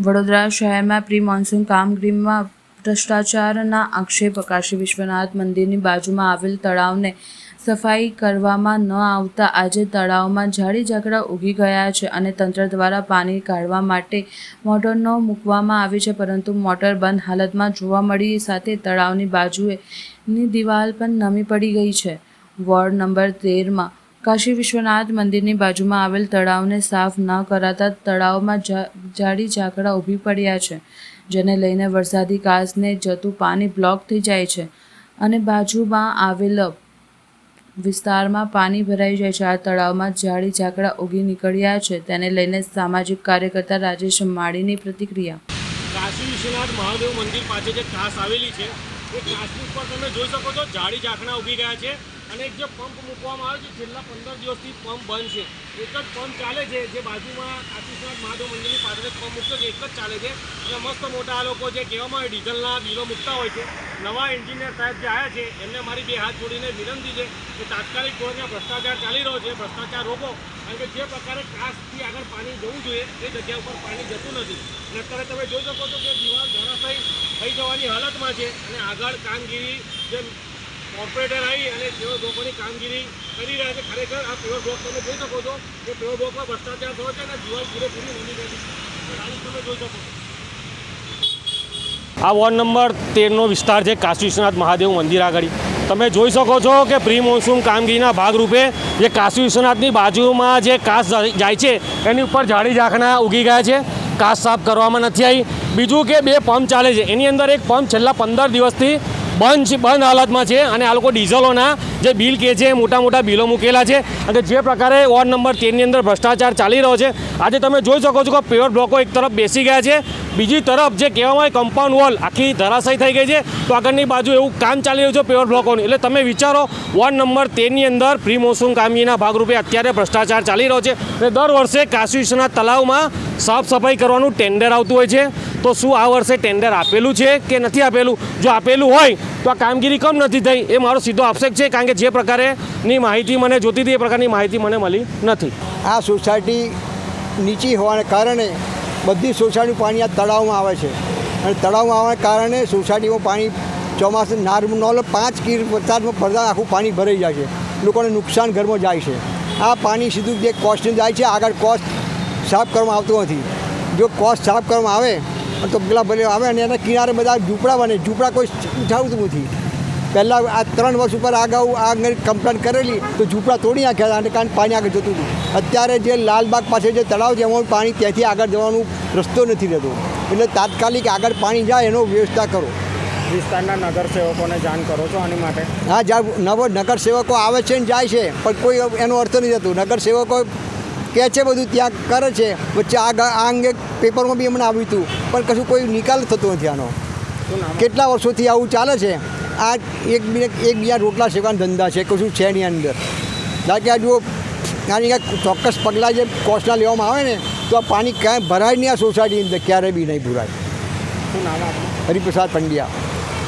વડોદરા શહેરમાં pre monsoon કામગીરીમાં ભ્રષ્ટાચારના આક્ષેપ કાશી વિશ્વનાથ મંદિરની બાજુમાં આવેલ તળાવને સફાઈ કરવામાં ન આવતા આજે તળાવમાં ઝાડી ઝાકડા ઉગી ગયા છે અને તંત્ર દ્વારા પાણી કાઢવા માટે મોટર ન મૂકવામાં આવી છે, પરંતુ મોટર બંધ હાલતમાં જોવા મળી સાથે તળાવની બાજુએની દિવાલ પણ નમી પડી ગઈ છે. વોર્ડ નંબર તેરમાં કાશી વિશ્વનાથ મંદિરની બાજુમાં આવેલ તળાવને સાફ ન કરાતા તળાવમાં જાડી ઝાકડા ઊભી પડ્યા છે, જેને લઈને વરસાદી કાસને જતું પાણી બ્લોક થઈ જાય છે અને બાજુમાં આવેલ વિસ્તારમાં પાણી ભરાઈ જાય છે. આ તળાવમાં જાડી ઝાકડા ઉગી નીકળ્યા છે, તેને લઈને સામાજિક કાર્યકર્તા રાજેશ માળીની પ્રતિક્રિયા. કાશી વિશ્વનાથ મહાદેવ મંદિર પાસે જે કાસ આવેલી છે, એ કાસની ઉપર તમે જોઈ શકો છો, જાડી ઝાકડા ઉગી ગયા છે. અને એક જે પંપ મૂકવામાં આવે છે, છેલ્લા પંદર દિવસથી પંપ બંધ છે. એક જ પંપ ચાલે છે, જે બાજુમાં વિશ્વનાથ મહાદેવ મંદિરની પાસે પંપ મૂક્યો છે, એક જ ચાલે છે. અને મસ્ત મોટા આ લોકો જે કહેવામાં ડીઝલના બિલો મૂકતા હોય છે, નવા એન્જિનિયર સાહેબ જે આવ્યા છે, એમને મારી બે હાથ જોડીને વિનંતી છે કે તાત્કાલિક ધોરણે ભ્રષ્ટાચાર ચાલી રહ્યો છે, ભ્રષ્ટાચાર રોકો. કારણ કે જે પ્રકારે કાસથી આગળ પાણી જવું જોઈએ, એ જગ્યા ઉપર પાણી જતું નથી. અને અત્યારે તમે જોઈ શકો છો કે દિવાલ ધરાશય થઈ જવાની હાલતમાં છે. અને આગળ કામગીરી જે કોર્પોરેટર આવી અને તેઓ લોકોની કામગીરી કરી રહ્યા છે. ખરેખર આ પ્યોર બ્લોક તમે જોઈ શકો છો કે પ્યોર બ્લોકમાં ભ્રષ્ટાચાર થયો છે અને દિવાલ પૂરેપૂરી નમી ગઈ છે. તમે જોઈ શકો આ વોર્ડ નંબર તેરનો વિસ્તાર છે કાશી વિશ્વનાથ મહાદેવ મંદિર આગળ. તમે જોઈ શકો છો કે પ્રી મોન્સૂન કામગીરીના ભાગરૂપે જે કાશી વિશ્વનાથની બાજુમાં જે કાસ જાય છે, એની ઉપર ઝાડી ઝાંખના ઉગી ગયા છે. કાસ સાફ કરવામાં નથી આવી. બીજું કે બે પંપ ચાલે છે. એની અંદર એક પંપ છેલ્લા પંદર દિવસથી બંધ બંધ હાલતમાં છે અને આ લોકો ડીઝલોના જે બિલ કે છે, મોટા મોટા બિલો મૂકેલા છે અને જે પ્રકારે વોર્ડ નંબર તેરની અંદર ભ્રષ્ટાચાર ચાલી રહ્યો છે. આજે તમે જોઈ શકો છો કે પ્યોર બ્લોકો એક તરફ બેસી ગયા છે. બીજી તરફ જે કહેવામાં આવે કમ્પાઉન્ડ વોલ આખી ધરાશયી થઈ ગઈ છે. તો આગળની બાજુ એવું કામ ચાલી રહ્યું છે પ્યોર બ્લોકોનું. એટલે તમે વિચારો, વોર્ડ નંબર તેરની અંદર પ્રી મોન્સૂન કામગીરીના ભાગરૂપે અત્યારે ભ્રષ્ટાચાર ચાલી રહ્યો છે. અને દર વર્ષે કાશીશ્વના તળાવમાં સાફ સફાઈ કરવાનું ટેન્ડર આવતું હોય છે. તો શું આ વર્ષે ટેન્ડર આપેલું છે કે નથી આપેલું? જો આપેલું હોય, તો આ કામગીરી કમ નથી થઈ. એ મારો સીધો આક્ષેપ છે, કારણ કે જે પ્રકારેની માહિતી મને જોતી હતી, એ પ્રકારની માહિતી મને મળી નથી. આ સોસાયટી નીચી હોવાને કારણે બધી સોસાયટીનું પાણી આ તળાવમાં આવે છે. અને તળાવમાં આવવાને કારણે સોસાયટીમાં પાણી ચોમાસું નોર્મલ પાંચ કિલ વરસાદમાં પડતા આખું પાણી ભરાઈ જાય છે. લોકોને નુકસાન ઘરમાં જાય છે. આ પાણી સીધું જે કોસ્ટને જાય છે, આગળ કોસ્ટ સાફ કરવામાં આવતું નથી. જો કોસ્ટ સાફ કરવામાં આવે તો પેલા ભલે આવે અને એના કિનારે બધા ઝૂંપડા બને. ઝૂંપડા કોઈ ઉઠાવતું નથી. પહેલાં આ ત્રણ વર્ષ ઉપર અગાઉ આ અંગે કમ્પ્લેન કરેલી તો ઝૂંપડા તોડી નાખ્યા હતા અને કારણ પાણી આગળ જતું હતું. અત્યારે જે લાલબાગ પાસે જે તળાવ છે એમાં પાણી ત્યાંથી આગળ જવાનું રસ્તો નથી રહેતો. એટલે તાત્કાલિક આગળ પાણી જાય એનો વ્યવસ્થા કરો. વિસ્તારના નગરસેવકોને જાણ કરો છો આની માટે? હા જ્યાં નવો નગરસેવકો આવે છે ને જાય છે પણ કોઈ એનો અર્થ નથી થતો નગરસેવકો કહે છે બધું ત્યાં કરે છે. વચ્ચે આ આ અંગે પેપરમાં બી હમણાં આવ્યું હતું. પણ કશું કોઈ નિકાલ થતો નથી આનો. કેટલા વર્ષોથી આવું ચાલે છે? આ એક એકબીજા એક બીજા રોટલા શેકવાના ધંધા છે. કશું છે એની અંદર. કારણ કે આ જો આની કાંઈક ચોક્કસ પગલાં જે કોસ્ટના લેવામાં આવે ને તો આ પાણી ક્યાંય ભરાય નહીં આ સોસાયટીની અંદર. ક્યારેય બી નહીં ભરાય. હરિપ્રસાદ પંડ્યા.